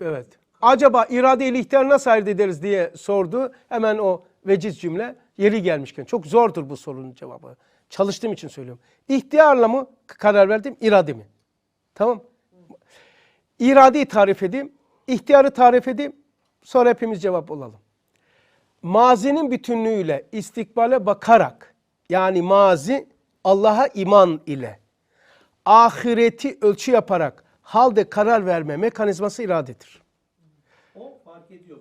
Evet. Acaba irade ile ihtiyar nasıl ayırt ederiz diye sordu. Hemen o veciz cümle yeri gelmişken. Çok zordur bu sorunun cevabı. Çalıştığım için söylüyorum. İhtiyarla mı karar verdim, irade mi? Tamam. İradeyi tarif edeyim, ihtiyarı tarif edeyim. Sonra hepimiz cevap olalım. Mazinin bütünlüğüyle istikbale bakarak yani mazi Allah'a iman ile ahireti ölçü yaparak halde karar verme mekanizması iradedir. O fark ediyor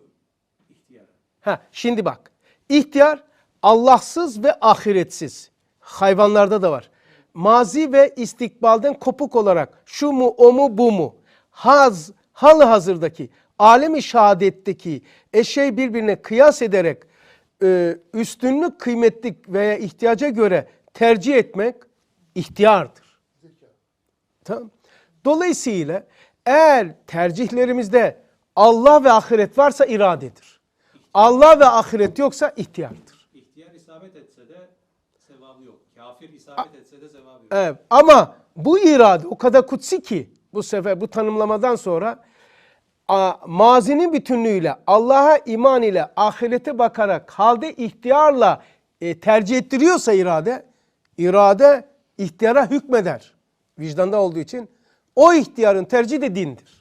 ihtiyara. Ha, şimdi bak. İhtiyar Allahsız ve ahiretsiz. Hayvanlarda da var. Mazi ve istikbalden kopuk olarak şu mu o mu bu mu? Haz, halı hazırdaki, alemi şehadetteki eşeği birbirine kıyas ederek e, üstünlük kıymetlik veya ihtiyaca göre tercih etmek ihtiyardır. Tamam. Dolayısıyla eğer tercihlerimizde Allah ve ahiret varsa iradedir. Allah ve ahiret yoksa ihtiyardır. İhtiyar isabet etse de sevabı yok. Kafir isabet etse de sevabı yok. Evet. Ama bu irade o kadar kutsi ki bu sefer bu tanımlamadan sonra mazinin bütünlüğüyle Allah'a iman ile ahirete bakarak halde ihtiyarla e, tercih ettiriyorsa irade, irade ihtiyara hükmeder. Vicdanda olduğu için o ihtiyarın tercihi de dindir.